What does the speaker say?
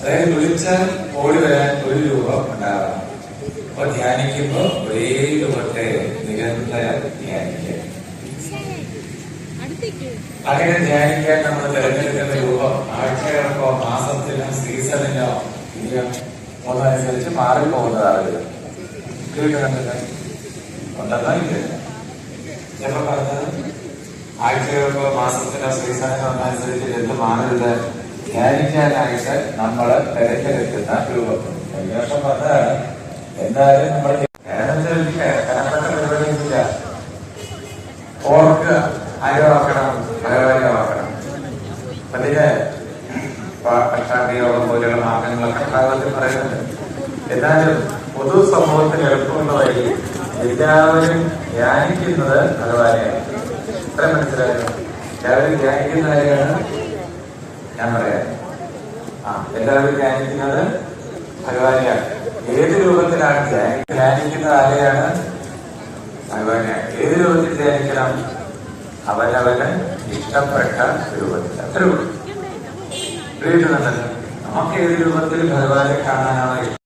അതായത് വിളിച്ചാൽ ഓടി വരാൻ ഒരു രൂപം ഉണ്ടാകണം അപ്പൊ ധ്യാനിക്കുമ്പോ ഒരേ രൂപത്തെ നിരന്തരം ധ്യാനിക്കുക. അങ്ങനെ ധ്യാനിക്കാൻ നമ്മൾ തിരഞ്ഞെടുക്കുന്ന രൂപം ആഴ്ചകൾക്കോ മാസത്തിനോ സീസണിനോ ഒന്നനുസരിച്ച് മാറിപ്പോകുന്നതാവില്ല കേൾക്കുന്നുണ്ടല്ലോ ഉണ്ടെന്നോ ഇല്ല? ചിലപ്പോ പറഞ്ഞത്? ആഴ്ചകൾക്കോ മാസത്തിനോ സീസണിനോ ഒന്നനുസരിച്ച് എന്ത് മാറരുത് ധ്യാനിക്കാനായിട്ട് നമ്മൾ തിരഞ്ഞെടുക്കുന്ന രൂപം കഴിഞ്ഞ വർഷം പറഞ്ഞതാണ് എന്തായാലും നമ്മൾ കനപ്പെട്ട പരിപാടിയൊന്നുമില്ല. ഓർക്കുക ആരോക്കണം ഭഗവാനോക്കണം അതിന് പക്ഷാന്തിയോഗം പോലെയുള്ള മാർഗങ്ങളൊക്കെ ഭാഗത്തിൽ പറയുന്നുണ്ട്. എന്നാലും പൊതു സമൂഹത്തിൽ എളുപ്പമുള്ളതായി എല്ലാവരും ധ്യാനിക്കുന്നത് ഭഗവാനെയാണ്. ഇത്ര മനസ്സിലായോ? എല്ലാവരും ധ്യാനിക്കുന്ന ആരെയാണ് ഞാൻ പറയാം. ആ എല്ലാവരും ധ്യാനിക്കുന്നത് ഭഗവാനെയാണ്. ഏത് രൂപത്തിലാണ് ധ്യാനിക്കുന്ന ആരെയാണ്? ഭഗവാനെയാണ്. ഏത് രൂപത്തിൽ ധ്യാനിക്കണം? അവനവന് ഇഷ്ടപ്പെട്ട രൂപത്തിൽ. അത്ര രൂപം നമുക്ക് ഏത് രൂപത്തിൽ ഭഗവാനെ കാണാനാണോ